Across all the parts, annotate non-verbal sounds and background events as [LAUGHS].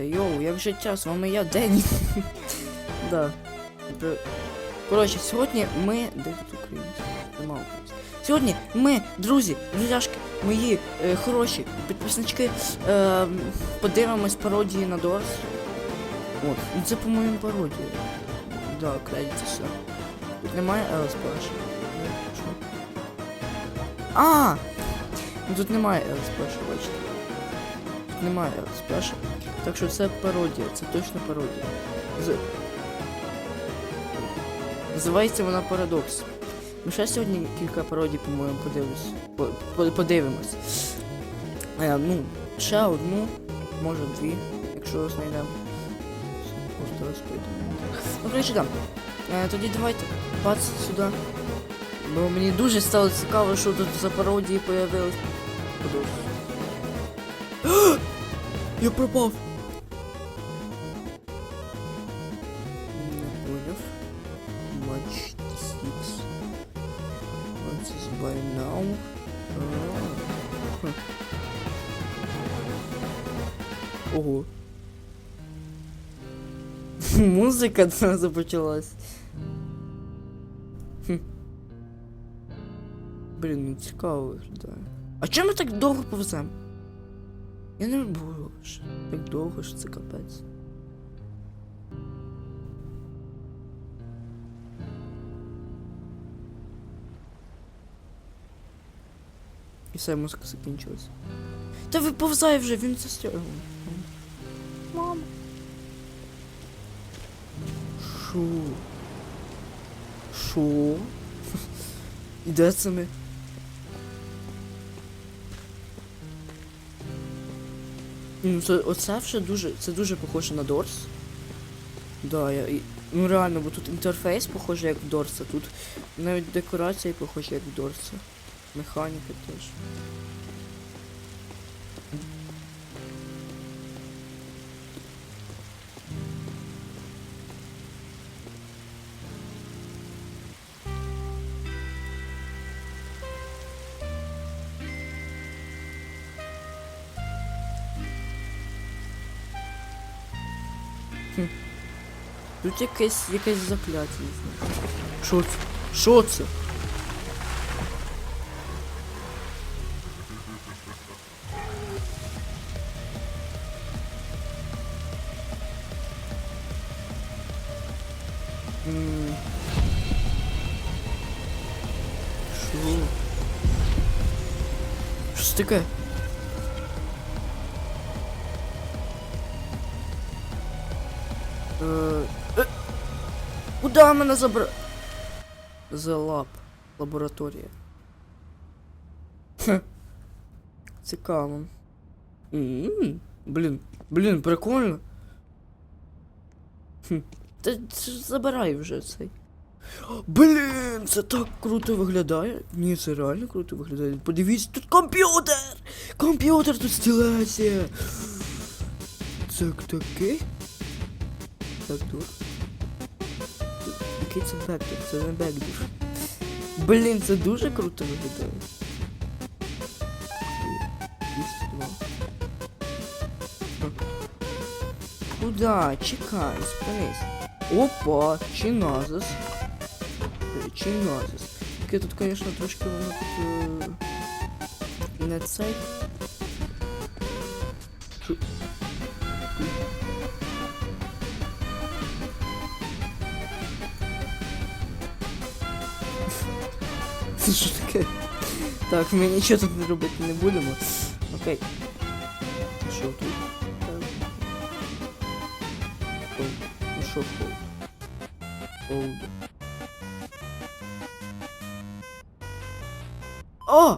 давайте, йоу, як життя, з вами я Дені. [LAUGHS] Да. Коротше, сьогодні ми. Де тут українці? Сьогодні ми, друзі, друзяшки, мої е, хороші підписнички, е, подивимось пародії на Дорс. От, ну це, по-моєму, пародія. Да, кредити все. Тут немає Сплеш. А! Ну тут немає Елс Сплеша, бачите. Тут немає Елс Сплеша. Так що це пародія, це точно пародія. З... Називається вона Парадокс. Ми ще сьогодні кілька пародій, по-моєму, подивимось. По, по- подивимось. Е, ну, ще одну, може дві, якщо знайдемо. Ну, коротше, так. Е, тоді давайте, бац, сюди. Бо мені дуже стало цікаво, що тут за пародії появились. Подивись. [GASPS] Я пропав! Музика одразу [LAUGHS] почалась. Хм. Блін, ну цікаво виглядає. А чому ми так довго повземо? Я не буду вже. Так довго ж це капець. І все, музика закінчилась. Та виповзай вже, він застрягав. Мама. Шо? Шо? І де це ми? Ну, це, оце вже дуже, це дуже похоже на Дорс. Да, я, ну реально, бо тут інтерфейс похожий як в Дорса, тут навіть декорації похожі як в Дорса. Механіка теж. Тут якесь якесь закляття, не знаю. Що це? Що це? Що? Що таке? Куда мене забра... The Lab. Лабораторія. Хе. Цікаво. М, Блін, блін, прикольно. Хм. Та забирай вже цей. Блін, це так круто виглядає. Ні, це реально круто виглядає. Подивіться, тут комп'ютер! Комп'ютер тут стілеться. Це таке? Бекдор. Який це бекдор? Це не бекдор. Блін, це дуже круто виглядає. 202. Куда? Чекай, спинись. Опа, чиназис. Чиназис. Таке тут, конечно, трошки воно тут... Е... Не цей. Це [LAUGHS] що таке? Так, ми нічого тут робити не будемо. Окей. Що тут? Ну що холд? Холд. О!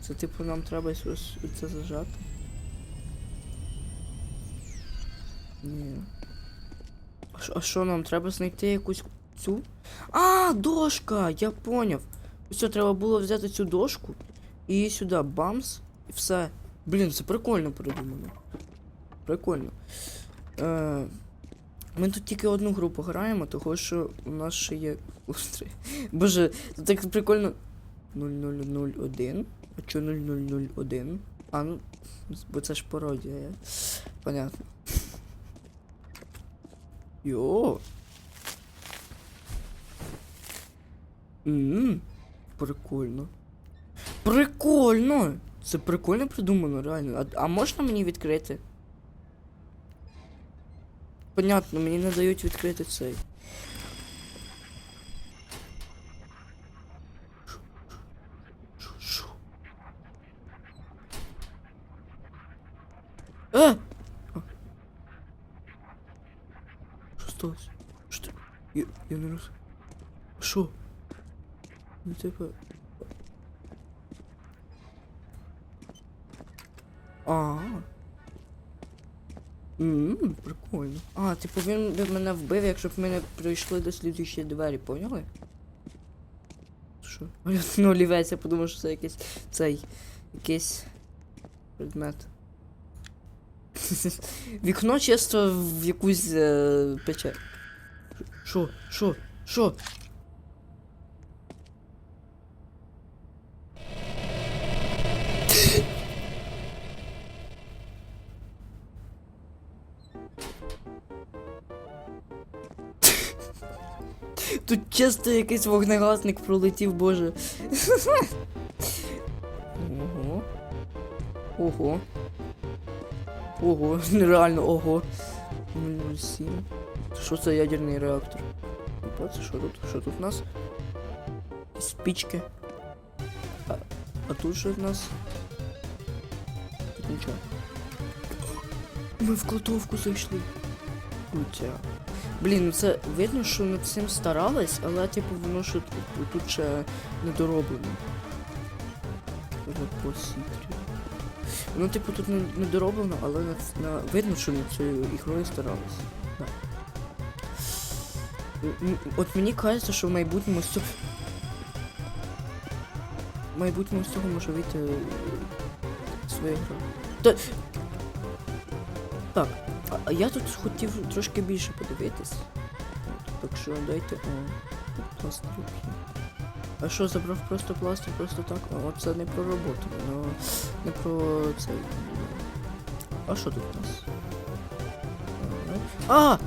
Це типу нам треба щось це зажати? А що- нам треба знайти якусь цю? А, дошка! Я поняв. Все, треба було взяти цю дошку і сюди бамс і все. Блін, це прикольно придумано. Прикольно. Е, ми тут тільки одну групу граємо, того що у нас ще є. Острий. Боже, це так прикольно. 0001. А чо 0001? А, ну, бо це ж пародія. Понятно. Йо. Ммм, прикольно. Прикольно! Це прикольно придумано, реально. А, а можна мені відкрити? Понятно, мені не дають відкрити цей. А. Що сталося? Що? ти- Я, не роз... Що? Ну типа... А. Ммм, прикольно. А, типу він би мене вбив, якщо б ми не прийшли до слідуючої двері, поняли? Що? [LAUGHS] Ну, олівець, я подумав, що це якийсь цей. якийсь предмет. [LAUGHS] Вікно чисто в якусь е, пече. Що? Що? Що? Тут чисто якийсь вогнегасник пролетів, боже. Ого. Ого. Ого, нереально, ого. 007. Що це ядерний реактор? Опа, це що тут? Що тут у нас? Спічки. А, а тут що в нас? Тут нічого. Ми в кладовку зайшли. Крутя. Блін, ну це видно, що над цим старались, але типу воно що тут, ще не дороблено. Воно, типу, тут не, не дороблено, але на, на, видно, що над цією ігрою старались. Да. От мені кажеться, що в майбутньому з цього. В майбутньому з цього може вийти е, своя гра. Та... Так, а, я тут хотів трошки більше подивитись. Так що дайте. О, тут пластир. А що, забрав просто пластир, просто так? О, це не про роботу, воно не про цей. А що тут у нас? А!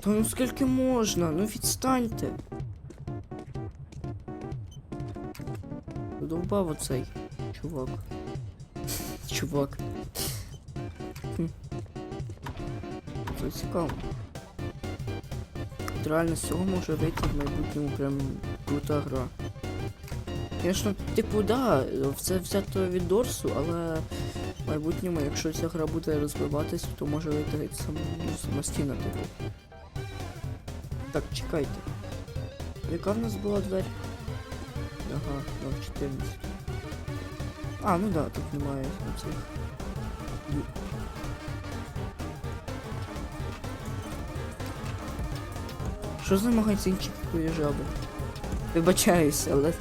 Та ну скільки можна? Ну відстаньте. Довбав оцей чувак. Чувак. Це цікаво. Реально з цього може вийти в майбутньому прям крута гра. Звісно, типу, да, це взято від Дорсу, але в майбутньому, якщо ця гра буде розвиватись, то може вийти сам, ну, самостійно, типу. Так, чекайте. Яка в нас була двері? Ага, 14. А, ну да, тут немає цих. Що за магазинчик такої жаби? Вибачаюся, але.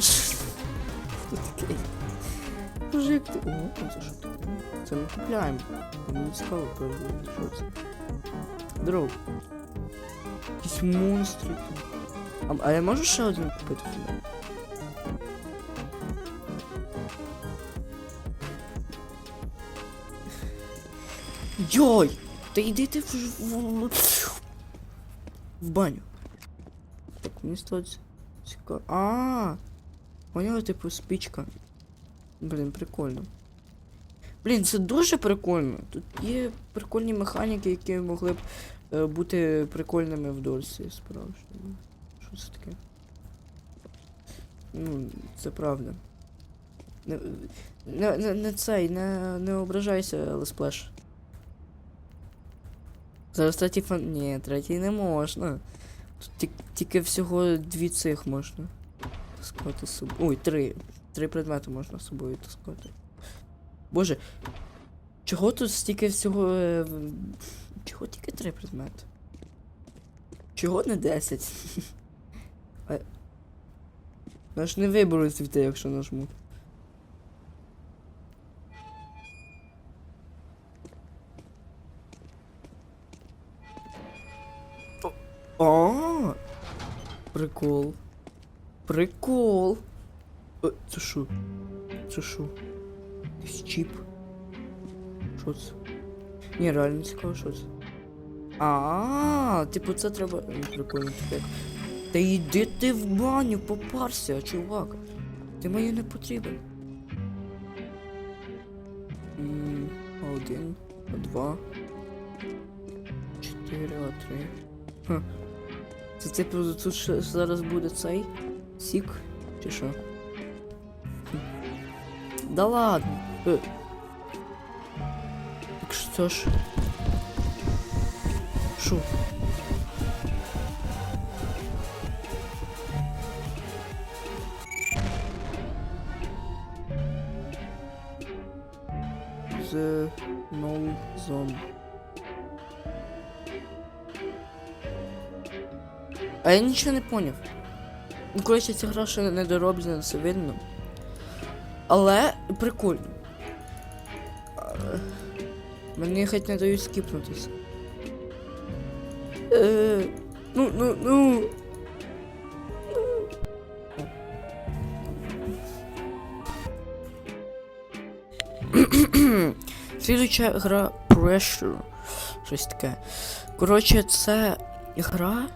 Що таке? Мужик, ти. О, це що таке? Це ми купляємо. Мені цікаво перевірити, що це. Дров. Якісь монстри тут. А, а я можу ще один купити в мене? Йой! Та йди ти в, в, в, в баню. Так, мені стало А, поняла, типу, спічка. Блін, прикольно. Блін, це дуже прикольно. Тут є прикольні механіки, які могли б е, бути прикольними в Дорсі, справжньому. Що це таке? Ну, це правда. Не, не, не, не цей, не, не ображайся, Лесплеш. Зараз третій фан. Ні, третій не можна. Тут тільки всього дві цих можна. Таскати з собою. Ой, три. Три предмети можна з собою таскати. Боже. Чого тут стільки всього. е, Чого тільки три предмети? Чого не 10? А... [LAUGHS] Я ж не виберу звідти, якщо нажму. А, прикол. Прикол. Е, це що? Це що? чіп. Що це? Ні, реально цікаво, що це. А, типу це треба. Прикольно таке. Та йди ти в баню, попарся, чувак. Ти мені не потрібен. Один, два, чотири, три. Ха. Це типу тут ще зараз буде цей сік, чи що? Да ладно. Е. Так що ж? Що? The no zone. А я нічого не поняв. Ну, коротше, ця гра ще не дороблена, це видно. Але прикольно. Мені хоч не дають скіпнутися. Е, ну, ну, ну. Слідуюча гра Pressure. Щось таке. Коротше, це гра.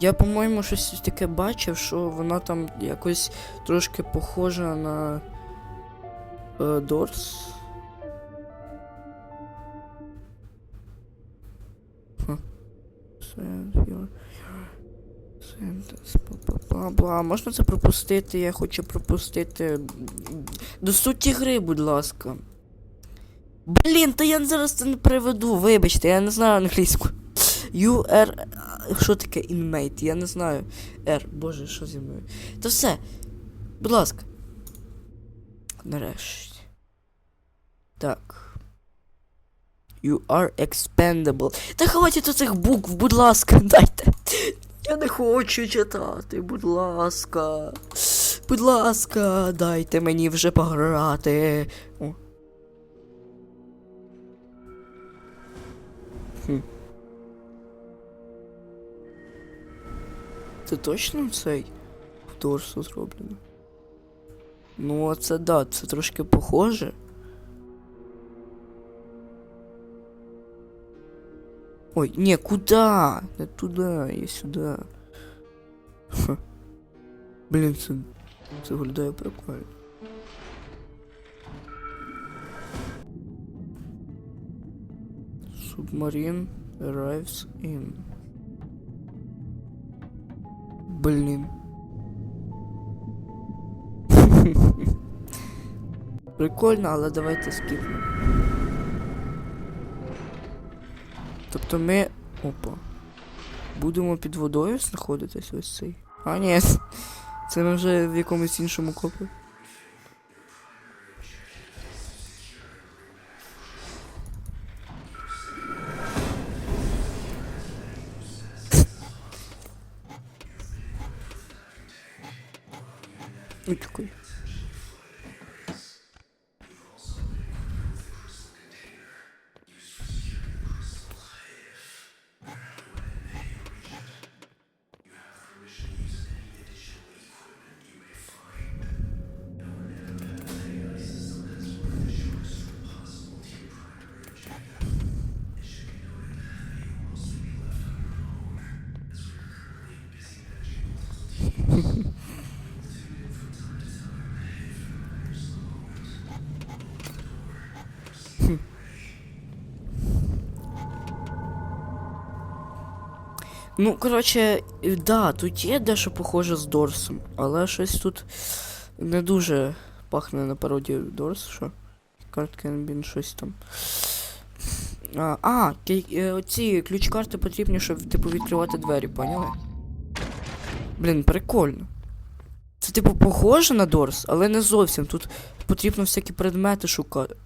Я, по-моєму, щось таке бачив, що вона там якось трошки похожа на е, sentence, бла-бла-бла. Можна це пропустити? Я хочу пропустити. До суті гри, будь ласка. Блін, та я зараз це не приведу, вибачте, я не знаю англійську. UR. Що таке inmate? Я не знаю. R. Боже, що зі мною? Та все. Будь ласка. Нарешті. Так. You are expendable. Та хватить оцих букв, будь ласка, дайте. Я не хочу читати, будь ласка. Будь ласка, дайте мені вже пограти. О. Хм. Це точно цей торсу зроблено? Ну, а це да, це трошки похоже. Ой, не, куда? Не туда, я сюда. Ха. Блін, це, це виглядає прикольно. Submarine arrives in. Блін. [LAUGHS] Прикольно, але давайте скіпнемо. Тобто ми. Опа. Будемо під водою знаходитись ось цей. А, ні. [LAUGHS] Це ми вже в якомусь іншому копі. Ну Ну, коротше, да, тут є дещо похоже з Дорсом, але щось тут не дуже пахне на пародію Дорс, що? Карткенбін, щось там. А, а е, оці ключ-карти потрібні, щоб типу відкривати двері, поняли? Блін, прикольно. Це типу похоже на Дорс, але не зовсім. Тут потрібно всякі предмети шукати.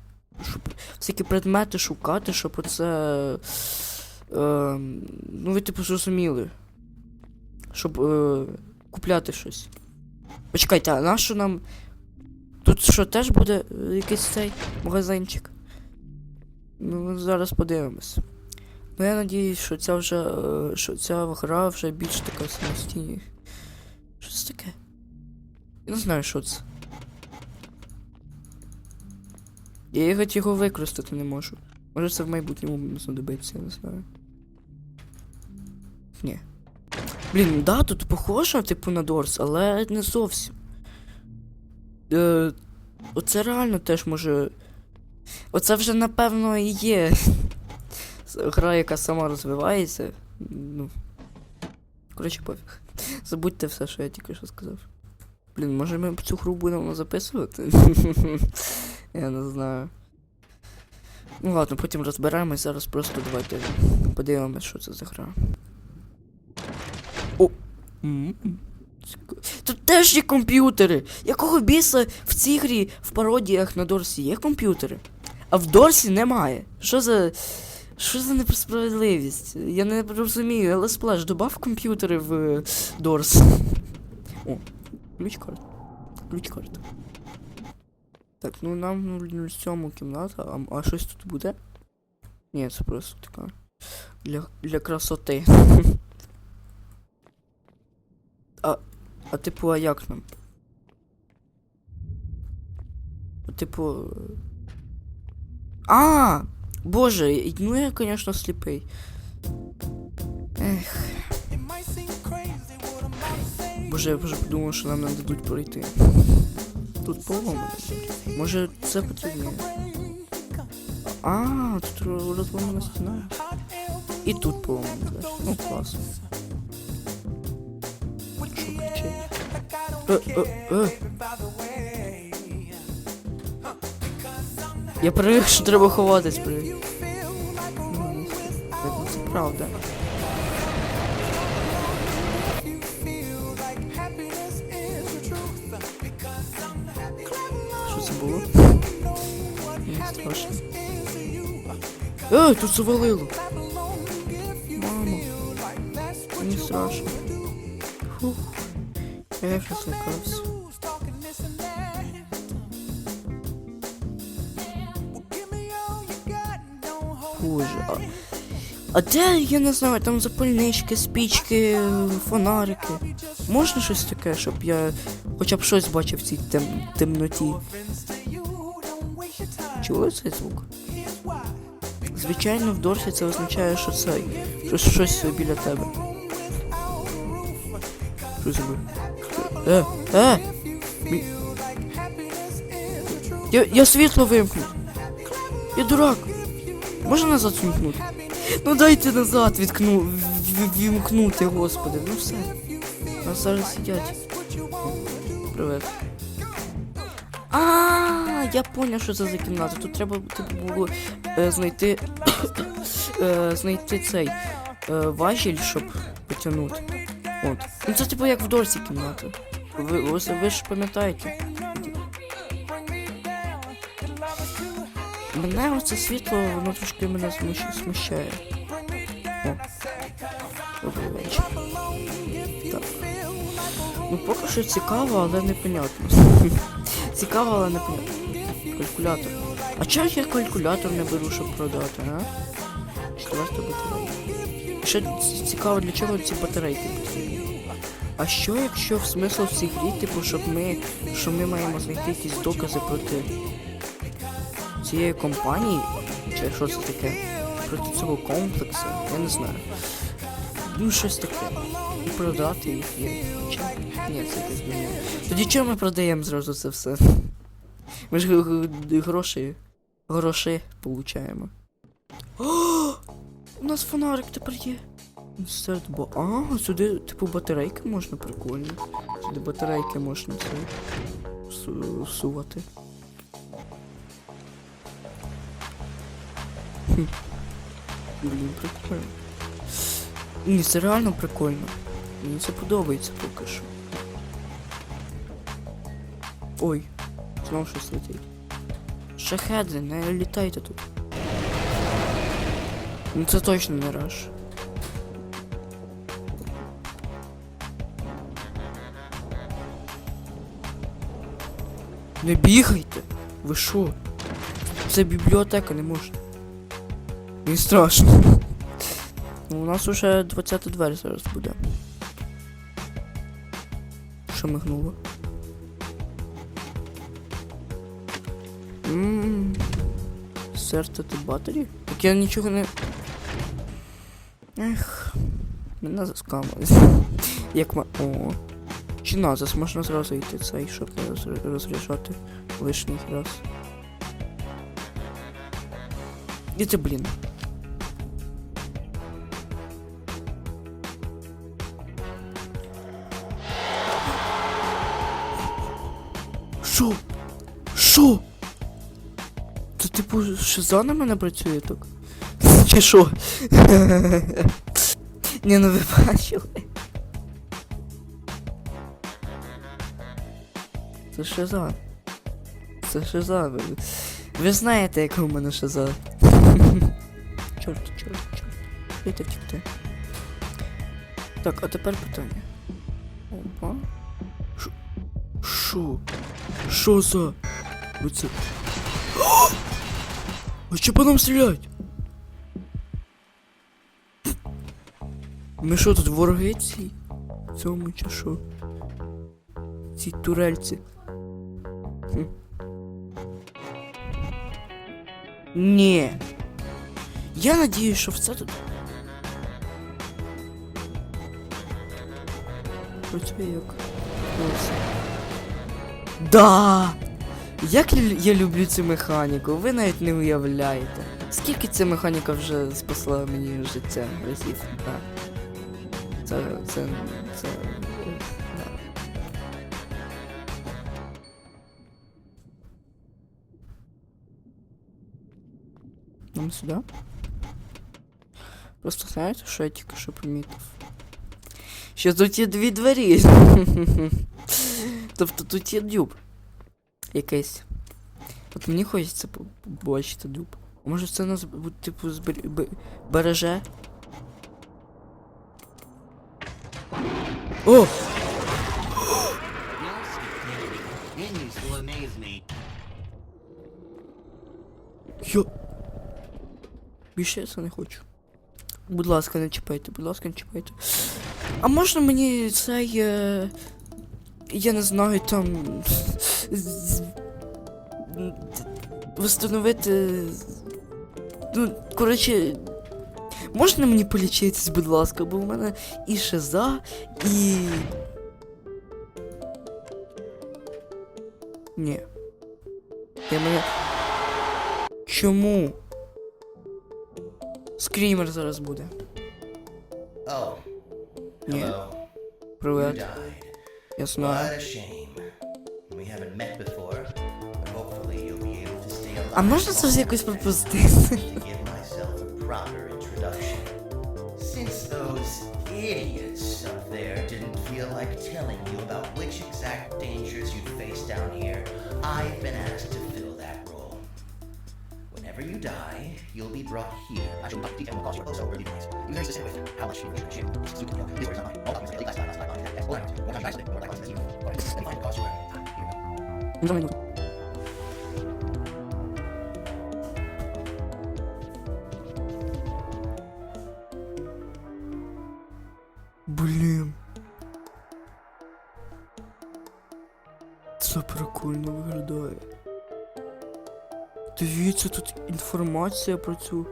Щоб, всякі предмети шукати, щоб оце. Е, ну, ви типу зрозуміли. Щоб е, купляти щось. Почекайте, а нащо нам. Тут що, теж буде е, якийсь цей магазинчик? Ну, зараз подивимось. Ну, я надіюсь, що ця вже. е, що ця гра вже більш така самостійна. Що це таке? Я не знаю, що це. Я його використати не можу. Може це в майбутньому знадобиться, я не знаю. Ні. Блін, да, тут похоже, типу, на Дорс, але не зовсім. Е, оце реально теж може. Оце вже напевно і є. [LAUGHS] Гра, яка сама розвивається. Ну. Коротше, пофіг. Забудьте все, що я тільки що сказав. Блін, може ми цю гру будемо записувати? [LAUGHS] я не знаю. Ну ладно, потім розберемось, зараз просто давайте подивимось, що це за гра. О! Тут теж є комп'ютери! Якого біса в цій грі в пародіях на Дорсі є комп'ютери? А в Дорсі немає. Що за. Що за несправедливість? Я не розумію, але сплеш, добав комп'ютери в е, Дорс. О, ключ карта. Ключ карта. Так, ну нам в цьому кімната, а, а щось тут буде? Ні, це просто така. Для, для красоти. А, а типу, а як нам? Типу. А! Боже, ну я, конечно, сліпий. Ех. Боже, я вже подумав, що нам не дадуть пройти. Тут поломано. Може це потрібно? А, тут ро- розломана стіна. І тут поломано. Ну, класно. Я привик, що треба ховатись. Ну, Це правда. Що це було? Страшно. Ей, тут завалило. Боже, а... Де, я не знаю, там запальнички, спічки, фонарики. Можна щось таке, щоб я хоча б щось бачив в цій тем... темноті? Чули цей звук? Звичайно, в Дорсі це означає, що це що щось біля тебе. Що було? Е, е! Мі- Я, я світло вимкну. Я дурак. Можна назад вімкнути? Ну дайте назад відкну, вімкнути, господи, ну все. Нас зараз сидять. Привет. А, я поняв, що це за кімната. Тут треба типу, було е, знайти [COUGHS] е, знайти цей е, важіль, щоб потягнути. От. Ну це типу як в Дорсі кімната. Ви, ви ж пам'ятаєте. Мене оце світло, воно трошки мене смущ- смущає. Так. Ну поки що цікаво, але непонятно. [LAUGHS] цікаво, але непонятно. Калькулятор. А чого я калькулятор не беру, щоб продати, а? Четверта батарея. Ще цікаво, для чого ці батарейки потрібні. А що якщо в смисл в цій грі, типу, щоб ми. що ми маємо знайти якісь докази проти цієї компанії, чи що це таке? Проти цього комплексу, я не знаю. Ну, щось таке. І продати їх є. Чи? Ні, це якось дурня. Тоді чого ми продаємо зразу це все? Ми ж гроші. Гроші получаємо. О! У нас фонарик тепер є. Серед бо. А, сюди, типу, батарейки можна прикольно. Сюди батарейки можна це су- Блін, прикольно. Ні, це реально прикольно. Мені це подобається поки що. Ой, знову щось летить. Шахеди, не літайте тут. Ну це точно не раш. Не бігайте! Ви що? Це бібліотека не можна. Не страшно. Ну, у нас уже 20 двері зараз буде. Що мигнуло? Ммм. Інсертити батарі? Так я нічого не. Ех. Мене заскамили. [LAUGHS] Як ма. О. Чи назас можна зразу йти цей, щоб не роз- розряджати лишній раз. І це, блін. Шо? Шо? Це типу шиза на мене працює так? [LAUGHS] Чи що? [LAUGHS] Ні, ну ви бачили. Це шиза. Це шиза. Ви, ви знаєте, яка у мене шиза. [LAUGHS] Чорт, чорт, чорт. Дайте втікти. Так, а тепер питання. Опа. Шо? Шо? Шо за? Оце. А що по нам стрілять? Ми що тут вороги ці? Цьому чи що? Ці турельці. Хм. Ні. Я надіюсь, що все тут. Працює як. Ось. Да! Як я люблю цю механіку, ви навіть не уявляєте. Скільки ця механіка вже спасла мені життя разів? Да. Це. це. це. Нам сюди? Просто знаєте, що я тільки що помітив? Що тут є дві двері. [LAUGHS] тобто тут є дюб. Якийсь. От мені хочеться по- побачити дюб. А може це нас бу- типу збер... б- береже? О! Continues to amaze me. Йо. Більше я це не хочу. Будь ласка, не чіпайте, будь ласка, не чіпайте. А можна мені цей. Е... Я не знаю там. Встановити. Ну, коротше. Можна мені полічитись, будь ласка, бо в мене і шиза, і. Ні. Я мене. Чому? Скрімер зараз буде. Oh, Ні. Привет. died. Я знаю. What a shame. We haven't met before, but hopefully you'll be able to stay alive. А можна це ж long якось enough пропустити? [LAUGHS] to give myself a proper introduction. Since those idiots up there didn't feel like telling you about which exact dangers you'd face down here, I've been asked to fill that role. Whenever you die, you'll be brought here. I shall not detail your demise. You can with how much you should. This is This is not mine. All are last time, інформація про цю.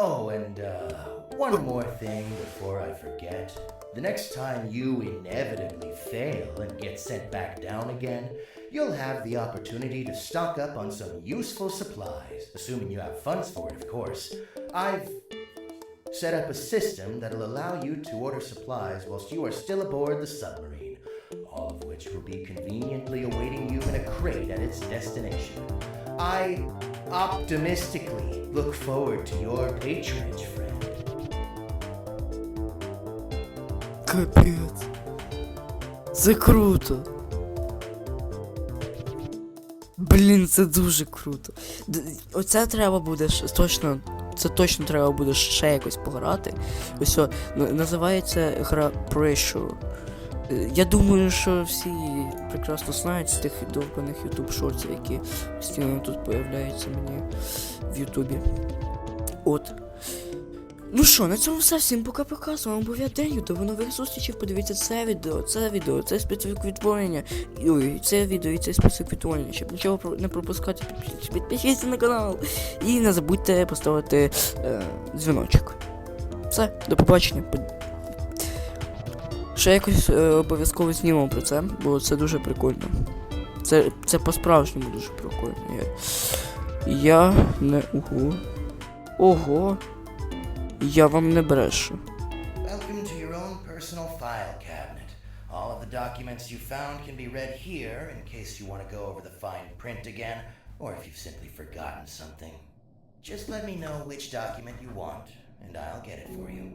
Oh, and uh, one more thing before I forget. The next time you inevitably fail and get sent back down again, you'll have the opportunity to stock up on some useful supplies, assuming you have funds for it, of course. I've set up a system that'll allow you to order supplies whilst you are still aboard the submarine, all of which will be conveniently awaiting you in a crate at its destination. I optimistically look forward to your patronage, friend. Капець. Це круто. Блін, це дуже круто. Оце треба буде точно. Це точно треба буде ще якось пограти. Ось називається гра Pressure. Я думаю, що всі прекрасно знають з тих довбаних YouTube шортів, які постійно тут появляються мені в Ютубі. От. Ну що, на цьому все. Всім пока-пока. З вами був я Деню. До нових зустрічей. Подивіться це відео, це відео, це специфік відтворення. Ой, це відео і це специфік відтворення. Щоб нічого не пропускати, підпишіться на канал. І не забудьте поставити е, дзвіночок. Все, до побачення. Ще якось е, обов'язково знімемо про це, бо це дуже прикольно. Це, це по-справжньому дуже прикольно. Я, я не ого. Ого. Я вам не брешу. Welcome to your own personal file cabinet. All of the documents you found can be read here in case you want to go over the fine print again, or if you've simply forgotten something. Just let me know which document you want, and I'll get it for you.